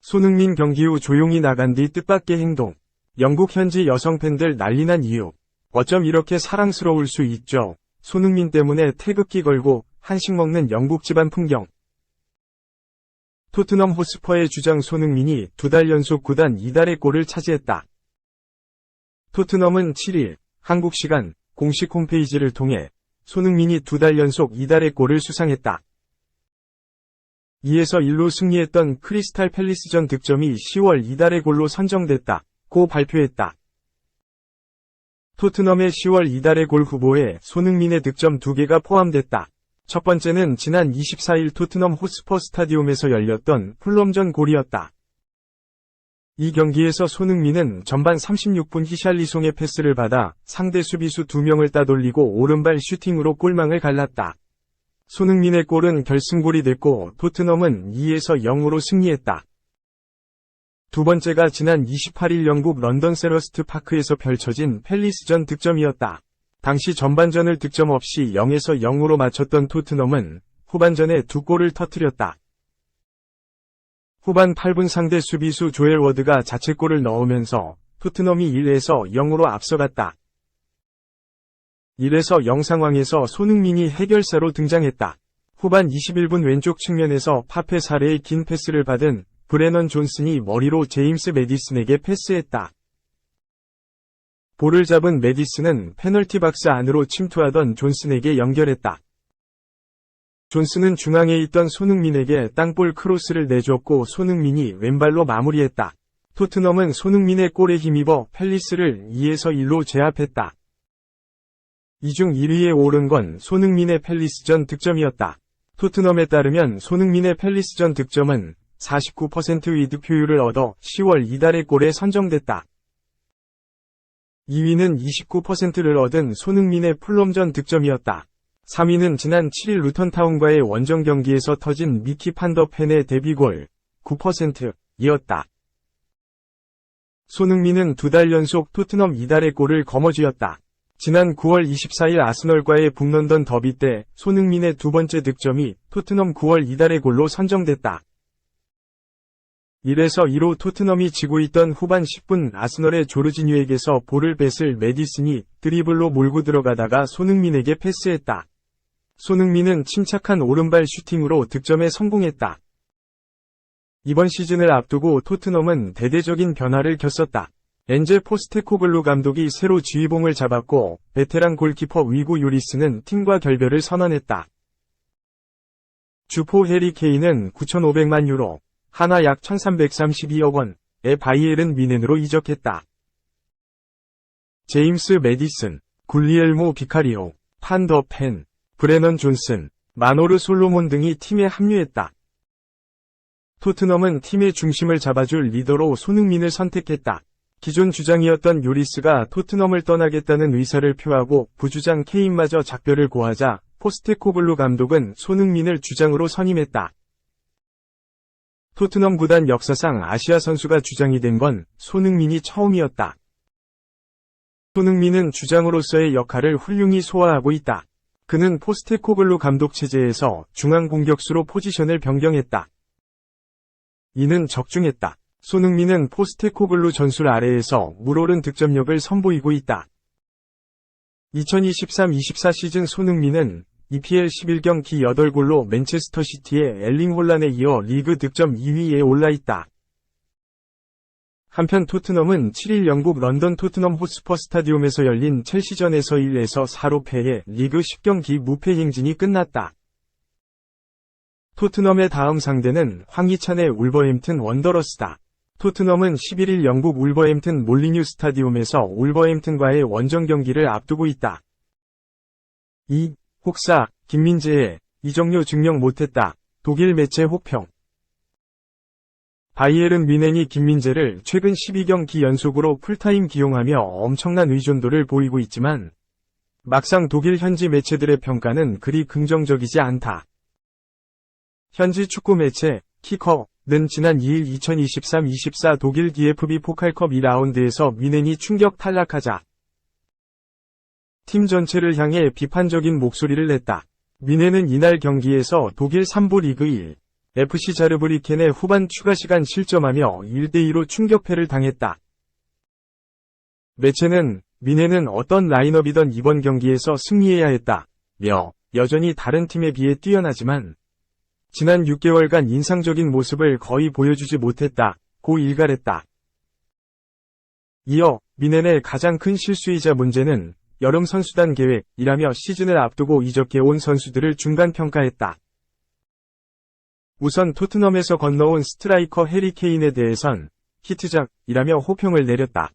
손흥민 경기 후 조용히 나간 뒤 뜻밖의 행동. 영국 현지 여성 팬들 난리난 이유. 어쩜 이렇게 사랑스러울 수 있죠. 손흥민 때문에 태극기 걸고 한식 먹는 영국 집안 풍경. 토트넘 호스퍼의 주장 손흥민이 두 달 연속 구단 이달의 골을 차지했다. 토트넘은 7일 한국 시간 공식 홈페이지를 통해 손흥민이 두 달 연속 이달의 골을 수상했다. 2에서 1로 승리했던 크리스탈 팰리스전 득점이 10월 이달의 골로 선정됐다. 고 발표했다. 토트넘의 10월 이달의 골 후보에 손흥민의 득점 2개가 포함됐다. 첫 번째는 지난 24일 토트넘 호스퍼 스타디움에서 열렸던 풀럼전 골이었다. 이 경기에서 손흥민은 전반 36분 히샬리송의 패스를 받아 상대 수비수 2명을 따돌리고 오른발 슈팅으로 골망을 갈랐다. 손흥민의 골은 결승골이 됐고 토트넘은 2에서 0으로 승리했다. 두 번째가 지난 28일 영국 런던 세러스트 파크에서 펼쳐진 팰리스전 득점이었다. 당시 전반전을 득점 없이 0에서 0으로 마쳤던 토트넘은 후반전에 두 골을 터뜨렸다. 후반 8분 상대 수비수 조엘 워드가 자책골을 넣으면서 토트넘이 1에서 0으로 앞서갔다. 1에서 0 상황에서 손흥민이 해결사로 등장했다. 후반 21분 왼쪽 측면에서 파페 사레의 긴 패스를 받은 브레넌 존슨이 머리로 제임스 메디슨에게 패스했다. 볼을 잡은 메디슨은 페널티 박스 안으로 침투하던 존슨에게 연결했다. 존슨은 중앙에 있던 손흥민에게 땅볼 크로스를 내줬고 손흥민이 왼발로 마무리했다. 토트넘은 손흥민의 골에 힘입어 팰리스를 2에서 1로 제압했다. 이 중 1위에 오른 건 손흥민의 팰리스전 득점이었다. 토트넘에 따르면 손흥민의 팰리스전 득점은 49% 이득 효율을 얻어 10월 이달의 골에 선정됐다. 2위는 29%를 얻은 손흥민의 풀럼전 득점이었다. 3위는 지난 7일 루턴타운과의 원정 경기에서 터진 미키 판더펜의 데뷔골 9%이었다. 손흥민은 두 달 연속 토트넘 이달의 골을 거머쥐었다. 지난 9월 24일 아스널과의 북런던 더비 때 손흥민의 두 번째 득점이 토트넘 9월 이달의 골로 선정됐다. 1에서 2로 토트넘이 지고 있던 후반 10분 아스널의 조르지뉴에게서 볼을 뺏을 메디슨이 드리블로 몰고 들어가다가 손흥민에게 패스했다. 손흥민은 침착한 오른발 슈팅으로 득점에 성공했다. 이번 시즌을 앞두고 토트넘은 대대적인 변화를 겪었다. 엔젤 포스테코글루 감독이 새로 지휘봉을 잡았고 베테랑 골키퍼 위구 요리스는 팀과 결별을 선언했다. 주포 해리 케인은 9,500만 유로, 하나 약 1332억 원의 바이에른 미넨으로 이적했다. 제임스 메디슨, 굴리엘모 비카리오, 판더 펜, 브레넌 존슨, 마노르 솔로몬 등이 팀에 합류했다. 토트넘은 팀의 중심을 잡아줄 리더로 손흥민을 선택했다. 기존 주장이었던 요리스가 토트넘을 떠나겠다는 의사를 표하고 부주장 케인마저 작별을 고하자 포스테코글루 감독은 손흥민을 주장으로 선임했다. 토트넘 구단 역사상 아시아 선수가 주장이 된 건 손흥민이 처음이었다. 손흥민은 주장으로서의 역할을 훌륭히 소화하고 있다. 그는 포스테코글루 감독 체제에서 중앙 공격수로 포지션을 변경했다. 이는 적중했다. 손흥민은 포스테코글루 전술 아래에서 물오른 득점력을 선보이고 있다. 2023-24 시즌 손흥민은 EPL 11경기 8골로 맨체스터 시티의 엘링 홀란에 이어 리그 득점 2위에 올라 있다. 한편 토트넘은 7일 영국 런던 토트넘 호스퍼 스타디움에서 열린 첼시전에서 1에서 4로 패해 리그 10경기 무패 행진이 끝났다. 토트넘의 다음 상대는 황희찬의 울버햄튼 원더러스다. 토트넘은 11일 영국 울버햄튼 몰리뉴 스타디움에서 울버햄튼과의 원정 경기를 앞두고 있다. 2. 혹사, 김민재의 이정료 증명 못했다. 독일 매체 혹평. 바이에른 미넨이 김민재를 최근 12경기 연속으로 풀타임 기용하며 엄청난 의존도를 보이고 있지만 막상 독일 현지 매체들의 평가는 그리 긍정적이지 않다. 현지 축구 매체 키커는 지난 2일 2023-24 독일 DFB 포칼컵 2라운드에서 미넨이 충격 탈락하자 팀 전체를 향해 비판적인 목소리를 냈다. 미네는 이날 경기에서 독일 3부 리그 1, FC 자르브리켄의 후반 추가 시간 실점하며 1대2로 충격패를 당했다. 매체는 미네는 어떤 라인업이던 이번 경기에서 승리해야 했다. 며 여전히 다른 팀에 비해 뛰어나지만 지난 6개월간 인상적인 모습을 거의 보여주지 못했다. 고 일갈했다. 이어 미넨의 가장 큰 실수이자 문제는 여름 선수단 계획이라며 시즌을 앞두고 이적해 온 선수들을 중간 평가했다. 우선 토트넘에서 건너온 스트라이커 해리 케인에 대해선 히트작이라며 호평을 내렸다.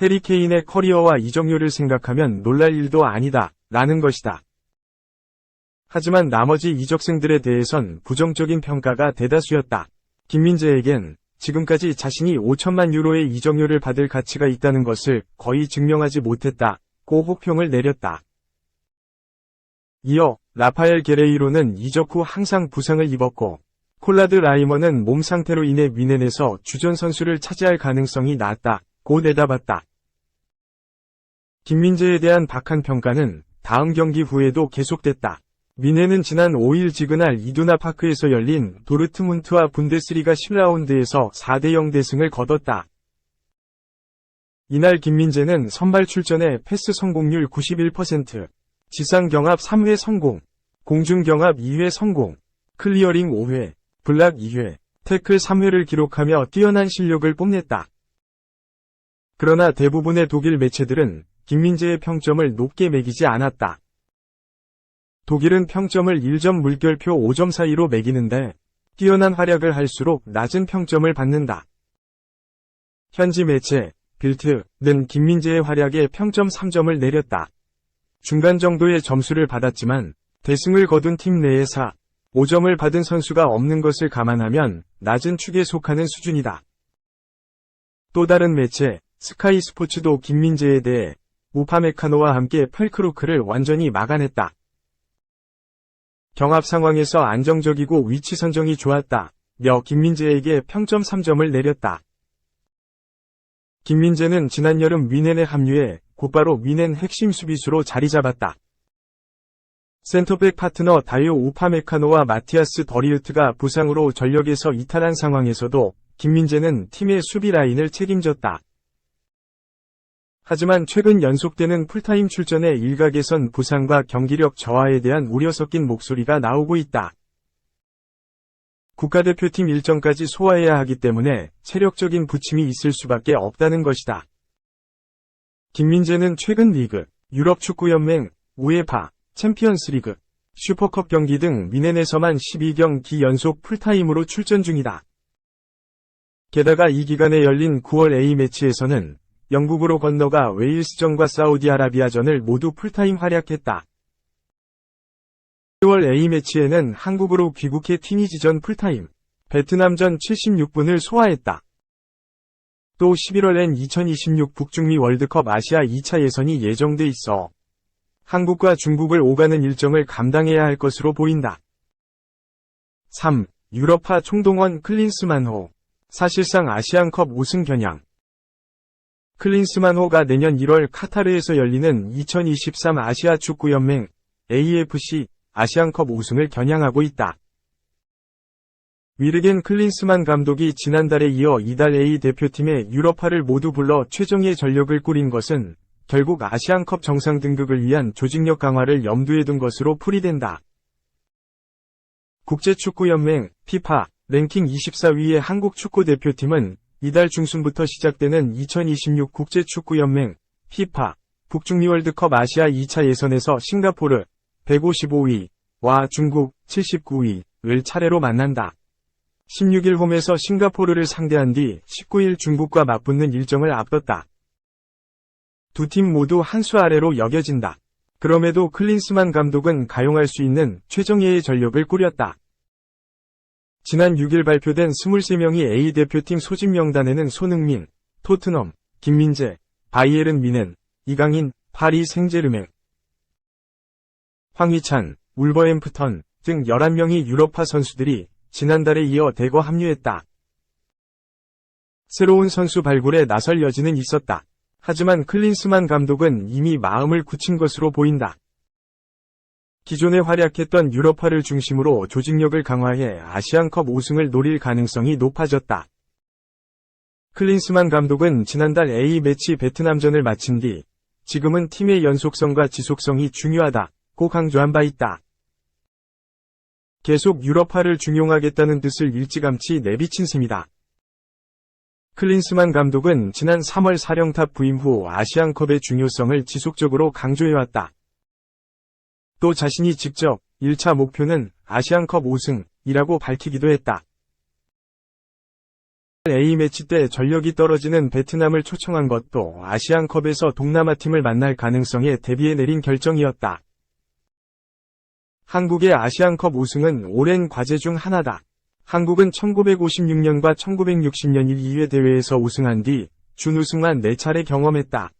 해리 케인의 커리어와 이적료를 생각하면 놀랄 일도 아니다. 라는 것이다. 하지만 나머지 이적생들에 대해선 부정적인 평가가 대다수였다. 김민재에겐 지금까지 자신이 5천만 유로의 이적료를 받을 가치가 있다는 것을 거의 증명하지 못했다. 고 호평을 내렸다. 이어 라파엘 게레이로는 이적 후 항상 부상을 입었고 콜라드 라이머는 몸 상태로 인해 미넨에서 주전 선수를 차지할 가능성이 낮다. 고 내다봤다. 김민재에 대한 박한 평가는 다음 경기 후에도 계속됐다. 미네는 지난 5일 지그날 이두나 파크에서 열린 도르트문트와 분데스리가 10라운드에서 4대0 대승을 거뒀다. 이날 김민재는 선발 출전에 패스 성공률 91%, 지상 경합 3회 성공, 공중 경합 2회 성공, 클리어링 5회, 블락 2회, 태클 3회를 기록하며 뛰어난 실력을 뽐냈다. 그러나 대부분의 독일 매체들은 김민재의 평점을 높게 매기지 않았다. 독일은 평점을 1점 물결표 5점 사이로 매기는데 뛰어난 활약을 할수록 낮은 평점을 받는다. 현지 매체 빌트는 김민재의 활약에 평점 3점을 내렸다. 중간 정도의 점수를 받았지만 대승을 거둔 팀 내에 4, 5점을 받은 선수가 없는 것을 감안하면 낮은 축에 속하는 수준이다. 또 다른 매체 스카이 스포츠도 김민재에 대해 우파메카노와 함께 펄크로크를 완전히 막아냈다. 경합 상황에서 안정적이고 위치 선정이 좋았다. 며 김민재에게 평점 3점을 내렸다. 김민재는 지난 여름 위넨에 합류해 곧바로 위넨 핵심 수비수로 자리 잡았다. 센터백 파트너 다이오 우파메카노와 마티아스 더리우트가 부상으로 전력에서 이탈한 상황에서도 김민재는 팀의 수비 라인을 책임졌다. 하지만 최근 연속되는 풀타임 출전의 일각에선 부상과 경기력 저하에 대한 우려 섞인 목소리가 나오고 있다. 국가대표팀 일정까지 소화해야 하기 때문에 체력적인 부침이 있을 수밖에 없다는 것이다. 김민재는 최근 리그, 유럽축구연맹, 우에파, 챔피언스리그, 슈퍼컵 경기 등 미넨에서만 12경기 연속 풀타임으로 출전 중이다. 게다가 이 기간에 열린 9월 A매치에서는 영국으로 건너가 웨일스전과 사우디아라비아전을 모두 풀타임 활약했다. 10월 A매치에는 한국으로 귀국해 티니지전 풀타임, 베트남전 76분을 소화했다. 또 11월엔 2026 북중미 월드컵 아시아 2차 예선이 예정돼 있어 한국과 중국을 오가는 일정을 감당해야 할 것으로 보인다. 3. 유럽파 총동원 클린스만호 사실상 아시안컵 우승 겨냥 클린스만호가 내년 1월 카타르에서 열리는 2023 아시아 축구연맹 AFC 아시안컵 우승을 겨냥하고 있다. 위르겐 클린스만 감독이 지난달에 이어 이달 A 대표팀의 유럽파를 모두 불러 최정예 전력을 꾸린 것은 결국 아시안컵 정상 등극을 위한 조직력 강화를 염두에 둔 것으로 풀이된다. 국제축구연맹 피파 랭킹 24위의 한국 축구대표팀은 이달 중순부터 시작되는 2026 국제축구연맹 피파 북중미 월드컵 아시아 2차 예선에서 싱가포르 155위와 중국 79위를 차례로 만난다. 16일 홈에서 싱가포르를 상대한 뒤 19일 중국과 맞붙는 일정을 앞뒀다. 두 팀 모두 한 수 아래로 여겨진다. 그럼에도 클린스만 감독은 가용할 수 있는 최정예의 전력을 꾸렸다. 지난 6일 발표된 23명이 A 대표팀 소집 명단에는 손흥민, 토트넘, 김민재, 바이에른 미넨, 이강인, 파리 생제르맹, 황희찬, 울버햄프턴 등 11명이 유럽파 선수들이 지난달에 이어 대거 합류했다. 새로운 선수 발굴에 나설 여지는 있었다. 하지만 클린스만 감독은 이미 마음을 굳힌 것으로 보인다. 기존에 활약했던 유럽파를 중심으로 조직력을 강화해 아시안컵 우승을 노릴 가능성이 높아졌다. 클린스만 감독은 지난달 A매치 베트남전을 마친 뒤 지금은 팀의 연속성과 지속성이 중요하다 고 강조한 바 있다. 계속 유럽파를 중용하겠다는 뜻을 일찌감치 내비친 셈이다. 클린스만 감독은 지난 3월 사령탑 부임 후 아시안컵의 중요성을 지속적으로 강조해왔다. 또 자신이 직접 1차 목표는 아시안컵 우승이라고 밝히기도 했다. A매치 때 전력이 떨어지는 베트남을 초청한 것도 아시안컵에서 동남아 팀을 만날 가능성에 대비해 내린 결정이었다. 한국의 아시안컵 우승은 오랜 과제 중 하나다. 한국은 1956년과 1960년 1, 2회 대회에서 우승한 뒤 준우승만 4차례 경험했다.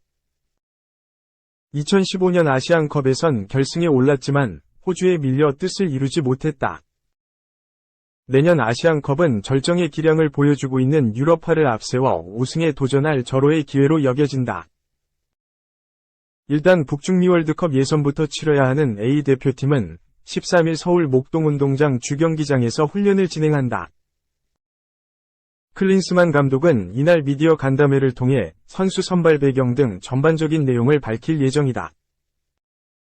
2015년 아시안컵에선 결승에 올랐지만 호주에 밀려 뜻을 이루지 못했다. 내년 아시안컵은 절정의 기량을 보여주고 있는 유럽파를 앞세워 우승에 도전할 절호의 기회로 여겨진다. 일단 북중미 월드컵 예선부터 치러야 하는 A 대표팀은 13일 서울 목동운동장 주경기장에서 훈련을 진행한다. 클린스만 감독은 이날 미디어 간담회를 통해 선수 선발 배경 등 전반적인 내용을 밝힐 예정이다.